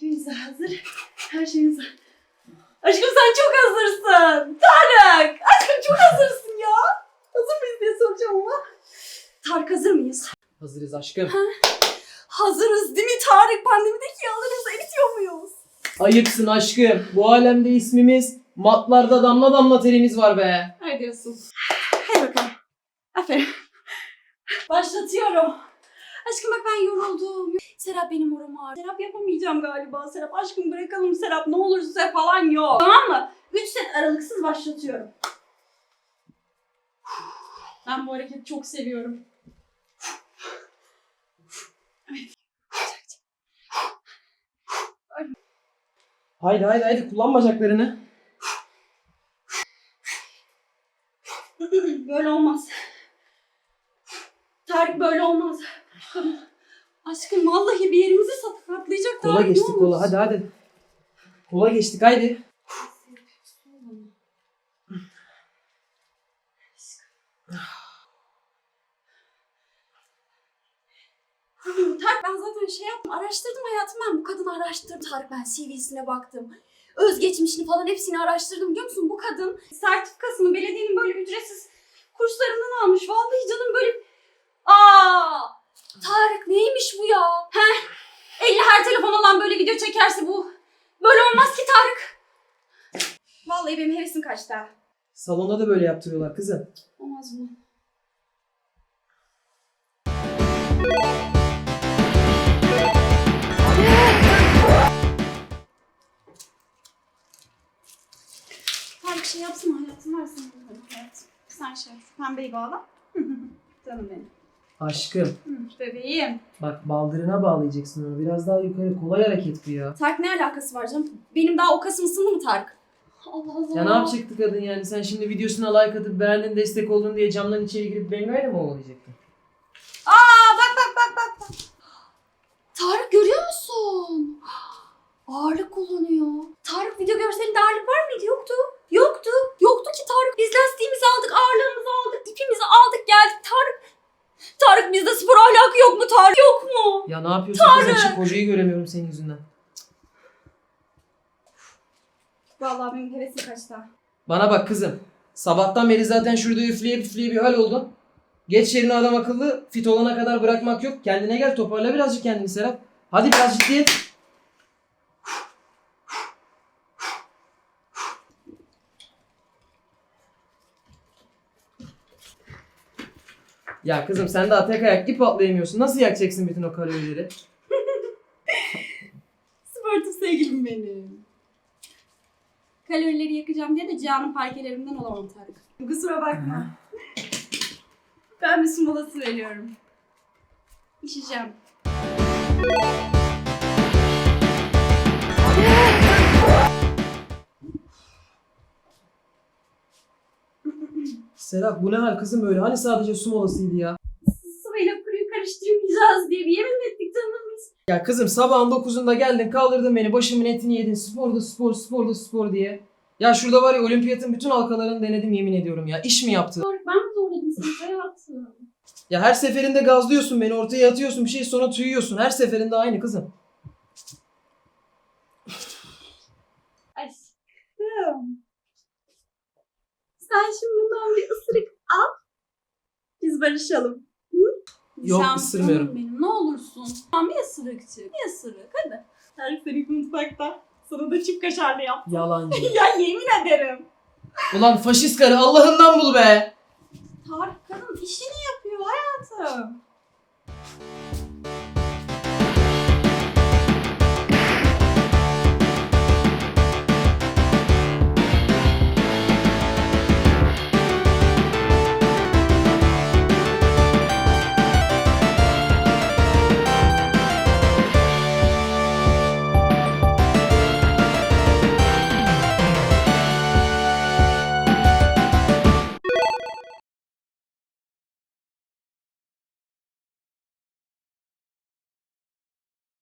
De hazır. Her şeyimiz hazır. Aşkım sen çok hazırsın. Tarık. Aşkım çok hazırsın ya. Hazır mıyız diye soracağım ama. Tarık hazır mıyız? Hazırız aşkım. Hazırız değil mi Tarık? Pandemideki yağlarımızı eritiyor muyuz? Ayıpsın aşkım. Bu alemde ismimiz, matlarda damla damla terimiz var be. Öyle diyorsun. Hadi bakalım. Aferin. Başlatıyorum. Aşkım bak ben yoruldum. Serap benim oram ağrı. Serap yapamayacağım galiba. Serap aşkım bırakalım Serap ne olur size falan yok. Tamam mı? 3 set aralıksız başlatıyorum. Ben bu hareketi çok seviyorum. Haydi haydi haydi kullan bacaklarını. Böyle olmaz. Tarık böyle olmaz. Aşkım, vallahi bir yerimizi sakatlayacak Kola Tarık, ne geçtik kola hadi hadi. Kola geçtik haydi. Tarık ben zaten şey yaptım, araştırdım hayatım ben bu kadını araştırdım. Tarık ben CV'sine baktım. Özgeçmişini falan hepsini araştırdım biliyor musun? Bu kadın sertifikasını belediyenin böyle ücretsiz kurslarından almış. Vallahi canım böyle... Aa! Tarık neymiş bu ya? Heh. 50 her telefon olan böyle video çekerse bu. Böyle olmaz ki Tarık. Vallahi benim hevesim kaçtı. ha. Salonda da böyle yaptırıyorlar kızım. Olmaz mı? Tarık şey yapsana hayatım versene bakalım hayatım. Sen şey pembeyi bağla. Canım benim. Aşkım Hı, Bebeğim. bak baldırına bağlayacaksın onu. Biraz daha yukarı kolay hareket bu ya. Tarık ne alakası var canım? Benim daha o kasım ısındı mı Tarık? Allah Allah. Ya ne yapacaktı kadın yani? Sen şimdi videosuna like atıp beğendin destek oldun diye camdan içeri girip Benga'yla mı ovalayacaktın? Aa bak bak bak bak bak. Tarık görüyor musun? Bizde spor ahlakı yok mu Tarık? Yok mu? Ya ne yapıyorsun kızım? Şu kocayı göremiyorum senin yüzünden. Vallahi benim hevesim kaçtı. Bana bak kızım. Sabahtan beri zaten şurada üfleye üfleye bir hal oldun. Geç yerine adam akıllı. Fit olana kadar bırakmak yok. Kendine gel toparla birazcık kendini Serap. Hadi biraz ciddiyet. Ya kızım sen daha tek ayak ip atlayamıyorsun. Nasıl yakacaksın bütün o kalorileri? Sportif sevgilim benim. Kalorileri yakacağım diye de Cihan'ın parkelerinden olamam Tarık. Kusura bakma. Ben bir su molası veriyorum. İçeceğim. Serap bu ne hal kızım böyle? Hani sadece su molasıydı ya? Sıvıyla kuruyu karıştırmayacağız diye bir yemin ettik canım biz. Ya kızım sabahın 9'unda geldin kaldırdın beni başımın etini yedin sporda spor sporda spor diye. Ya şurada var ya olimpiyatın bütün halkalarını denedim yemin ediyorum ya. İş mi yaptı? Tarık ben mi zorladım seni hayatım? Ya her seferinde gazlıyorsun beni ortaya atıyorsun bir şey sonra tüyüyorsun. Her seferinde aynı kızım. Aşkım. Sen şimdi bundan bir ısırık al. Biz barışalım. Hı? Yok, Şampiyon ısırmıyorum. Benim ne olursun. Tamam bir ısırıkçı. Bir ısırık hadi. Tarık senin mutfakta. Sana da çift kaşarlı yap. Yalancı. ya yemin ederim. Ulan faşist karı Allah'ından bul be. Tarık kadın işini yapıyor hayatım.